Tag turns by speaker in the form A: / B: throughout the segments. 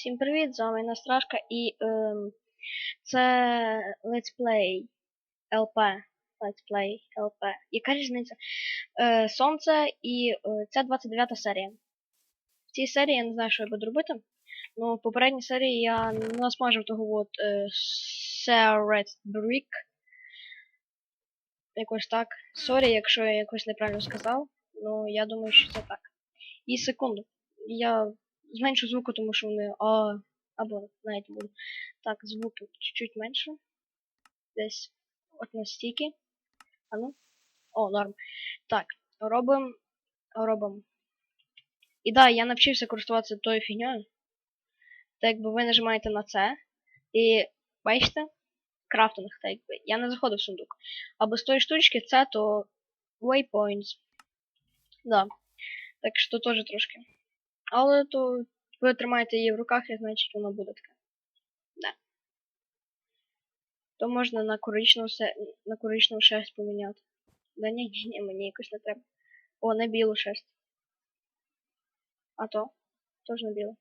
A: Всім привіт, з вами Настрашка і ем, це Let's Play LP. Let's Play LP. Яка різниця? Е, Сонце і е, це 29 серія. В цій серії я не знаю, що я буду робити. Ну, в попередній серії я насмажив того от е, Serret Brick. Якось так. Сорі, якщо я якось неправильно сказав. Ну, я думаю, що це так. І секунду. Я зменшу звуку, тому що вони а, або навіть буду. Так, звуки чуть-чуть менше. Десь от настільки. А ну. О, норм. Так, робимо. Робимо. І да, я навчився користуватися тою фігньою. Так якби ви нажимаєте на це. І бачите? Крафтинг, так якби. Я не заходив в сундук. А без тої штучки це то waypoints. Да. Так що теж трошки. Але то ви тримаєте її в руках, і значить воно буде таке. Да. То можна на коричневу, на коричневу шерсть поміняти. Да ні, ні, ні, мені якось не треба. О, на білу шерсть. А то? Тоже на білу.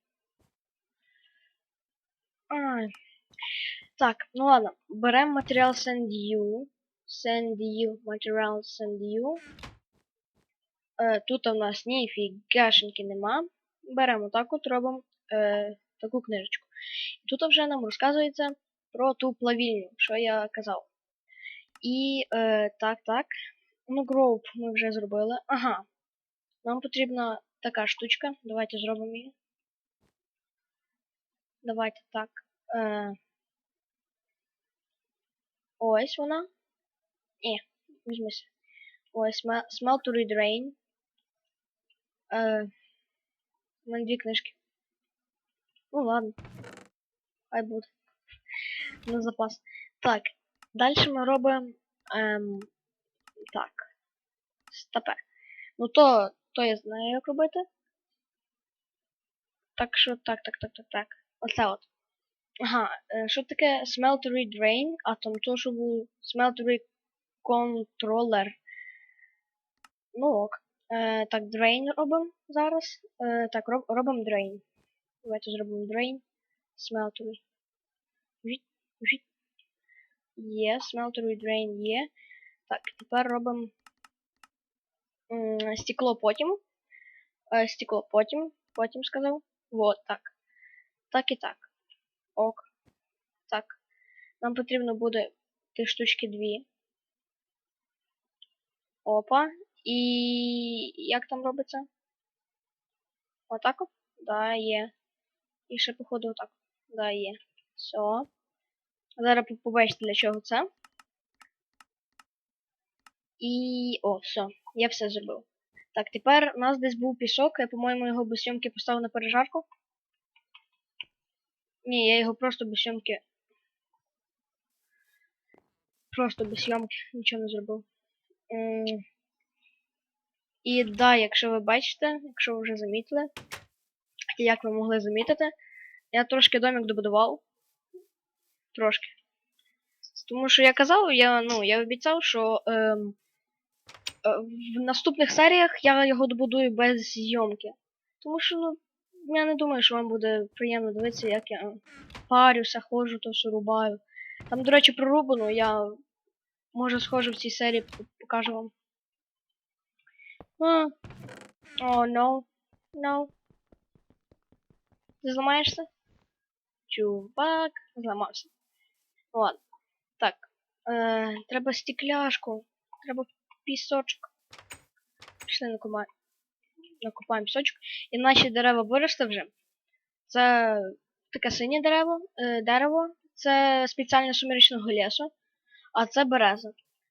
A: Ай. Так, ну ладно. Беремо матеріал SendU. SendU, матеріал SendU. Е, тут у нас ніфігашеньки нема. Беремо так от робимо е, таку книжечку. І тут вже нам розказується про ту плавільню, що я казав. І е, так, так. Ну, гроуп ми вже зробили. Ага. Нам потрібна така штучка. Давайте зробимо її. Давайте так. Е, ось вона. Ні, візьмися. Ось Smell to Read Rain. Е, у мене дві книжки. Ну ладно. Хай буде. На запас. Так. Далі ми робимо. Ем, так. Стопе. Ну то, то я знаю, як робити. Так що, так, так, так, так, так. Оце от. Ага, що таке Smell to Read Rain, а там то, що був Smell Controller. Ну ок. Е, так, drain робимо зараз. Е, так, роб, робимо drain. Давайте зробимо drain. Smeltery. Є, smeltery drain є. Так, тепер робимо стекло потім. Е, стекло потім. Потім сказав. Вот так. Так і так. Ок. Так. Нам потрібно буде ті штучки дві. Опа. І як там робиться? Отак от? Да, є. І ще, походу, отак. Да, є. Все. Зараз побачите, для чого це. І... О, все. Я все зробив. Так, тепер у нас десь був пісок, я, по-моєму, його без сьомки поставив на пережарку. Ні, я його просто без сьомки. Просто без сьомки, нічого не зробив. М і да, якщо ви бачите, якщо ви вже замітили, як ви могли замітити, я трошки домик добудував. Трошки. Тому що я казав, я ну, я обіцяв, що ем, е, в наступних серіях я його добудую без зйомки. Тому що, ну, я не думаю, що вам буде приємно дивитися, як я парюся, ходжу, то все рубаю. Там, до речі, прорубано, я може схожу в цій серії, покажу вам. О, oh, no. No. Ти зламаєшся? Чувак, зламався. Ладно. Так. Е, треба стекляшку. Треба пісочок. Пішли накопаємо. Накопаємо пісочок. І наші дерева вже. Це таке синє дерево. Е, дерево. Це спеціально сумеречного лісу. А це береза.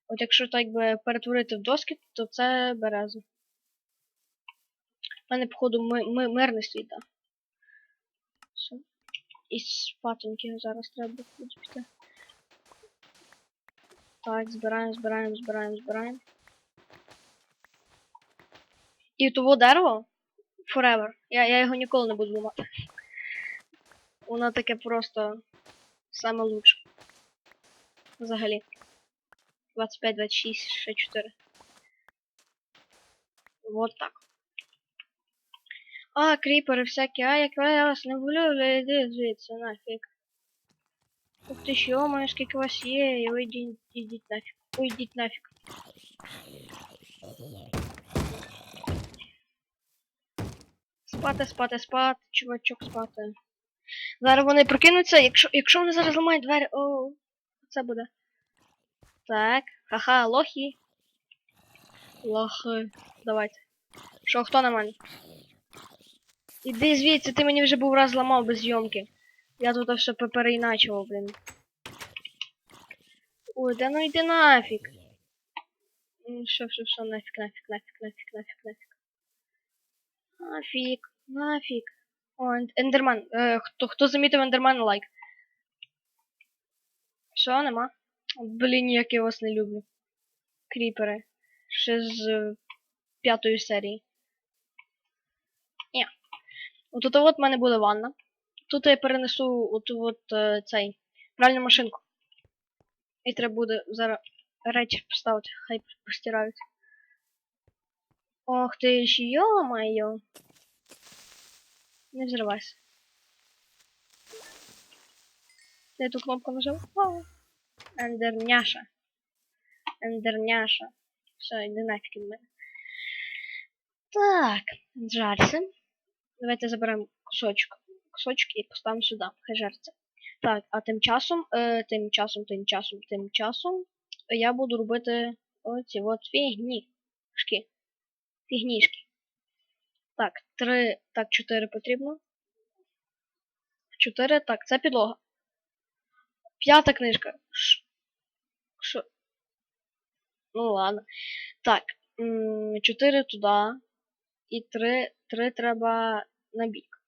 A: От якщо так би перетворити в доски, то це береза. У мене, походу, ми, ми, мирний світ, так. Все. І спатоньки зараз треба буде піти. Так, збираємо, збираємо, збираємо, збираємо. І того дерево Forever. Я, я його ніколи не буду ламати. Воно таке просто саме лучше. Взагалі. 25, 26, 64. Вот так. А, кріпери всякі, а я вас не люблю, йди звідси, нафіг. Ух ти ж, йомаю, скільки вас є, і ви нафіг. Ой, йдіть нафіг. Спати, спати, спати, чувачок, спати. Зараз вони прокинуться, якщо, якщо вони зараз ламають двері, о, це буде. Так, ха-ха, лохи. Лохи. Давайте. Що, хто на мене? Іди звідси, ти мені вже був раз ламав без зйомки. Я тут все пе- переіначував, блін. Ой, да ну йди. М, Все, все, все, нафіг, нафіг, нафіг, нафіг, нафіг, нафіг. Нафіг, нафіг. О, ен- ендерман. Е, хто, хто замітив ендерман, лайк. Що, нема? Блін, як я вас не люблю. Кріпери. Ще з е, п'ятої серії. Отут от в мене буде ванна. Тут я перенесу от, от е, цей пральну машинку. І треба буде зараз речі поставити, хай постирають. Ох ти ж, йо-моє. Не взривайся. Я ту кнопку нажав. О, Ендерняша. Ендерняша. Все, йди нафіг від мене. Так, жарся. Давайте заберемо кусочок. Кусочок і поставимо сюди. Хай жариться. Так, а тим часом, е, тим часом, тим часом, тим часом я буду робити оці от фігні. Шки. Фігнішки. Так, три, так, чотири потрібно. Чотири, так, це підлога. П'ята книжка. Ш... Що? Ну ладно. Так, чотири туди. І три, три треба на бік.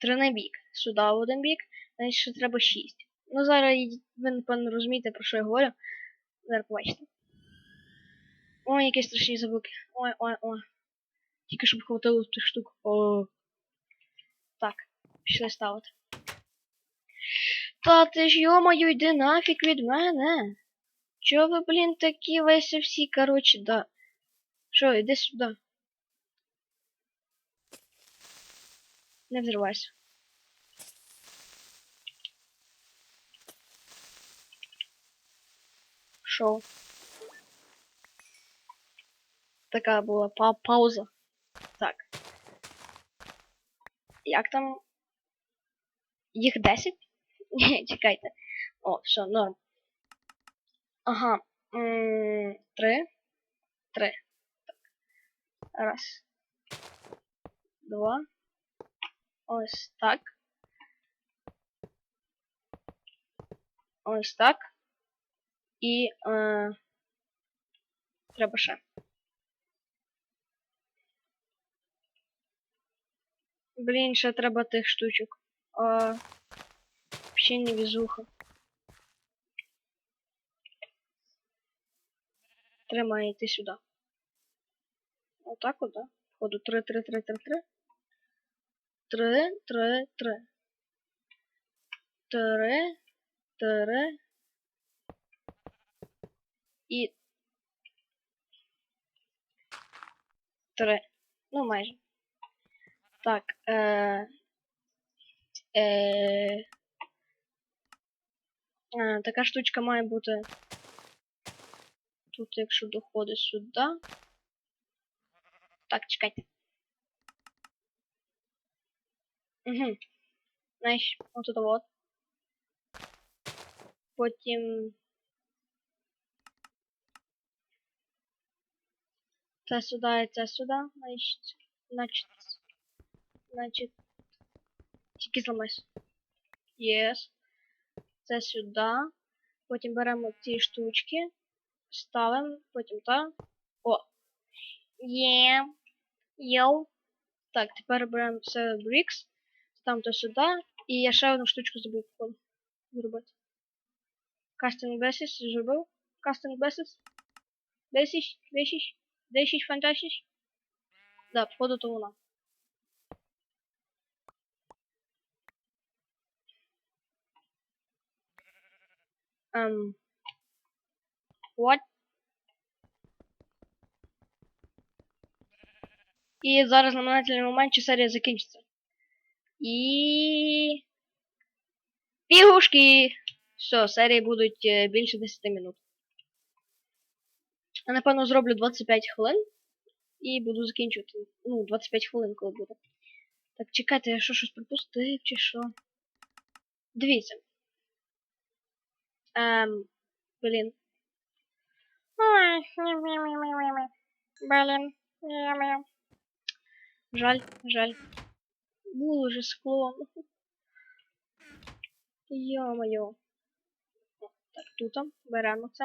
A: Три на бік. Сюди в один бік, значить ще треба шість. Ну зараз ви, напевно, розумієте, про що я говорю. Зараз побачите. Ой, які страшні звуки. Ой, ой, ой. Тільки щоб хватило тих штук. О. Так, пішли ставити. Та ти ж йомаю, йди нафіг від мене. Чого ви, блін, такі весь всі, коротше, да. Що, іди сюди. Не взривайся. Шо? Така була па пауза. Так. Як там? Їх 10? Ні, чекайте. О, все, норм. Ага. м, Три. Три. Так. Раз. Два. Ось так. Ось так. І е, треба ще. Блін, ще треба тих штучок. А, ще не візуха. Тримай йти сюди. Отак от, да? Ходу 3, 3, 3, 3, 3. 3, 3, 3. 3, 3. І 3. Ну, майже. Так, е... Е... А, така штучка має бути тут, якщо доходить сюди. Так, чекайте. Угу. Знаєш, от это вот. Потім. Це сюди і це сюди. Значить. Значить. Значить. Тільки зламайся. Єс. Це сюди. Потім беремо ці штучки. Ставимо. Потім та. О. Є. Йоу. Так, тепер беремо все брікс. Ставимо то сюди. І я ще одну штучку забув походу зробити. Casting basis зробив. Casting basis. Бесіш, бесіш, десіш, фантастиш. Да, походу то вона. Um. What? І зараз на знаменательний момент чи серія закінчиться. І. Пігушки! Все, серії будуть е, більше 10 минут. Я напевно зроблю 25 хвилин. І буду закінчувати. Ну, 25 хвилин, коли буде. Так, чекайте, я що щось пропустив, чи що? Дивіться. Ем. Блін. Блін. Жаль, жаль. Було же скло. Йо-моє. Так, тут беремо це.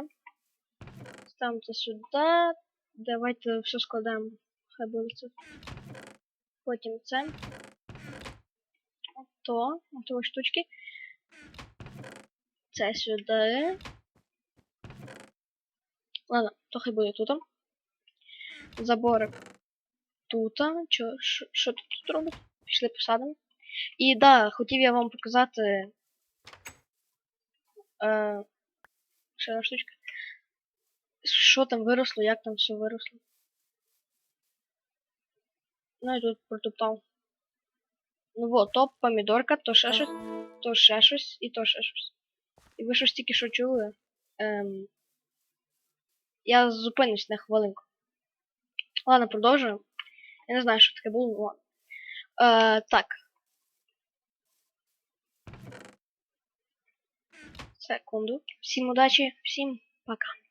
A: Ставимо це сюди. Давайте все складаємо. Хай буде це. Потім це. Ото, ото штучки. Це сюди. Ладно, то хай буде тут. Заборик тут. Що, тут робить? Пішли посадимо. І да, хотів я вам показати. Е, ще одна штучка. Що там виросло, як там все виросло. Ну і тут протоптав. Ну вот, то помідорка, то ще щось, то ще щось і то ще щось. І ви щось тільки що чули. Ем... Я зупинюсь на хвилинку. Ладно, продовжуємо. Я не знаю, що таке було, ладно. Е, так. Секунду. Всім удачі, всім пока.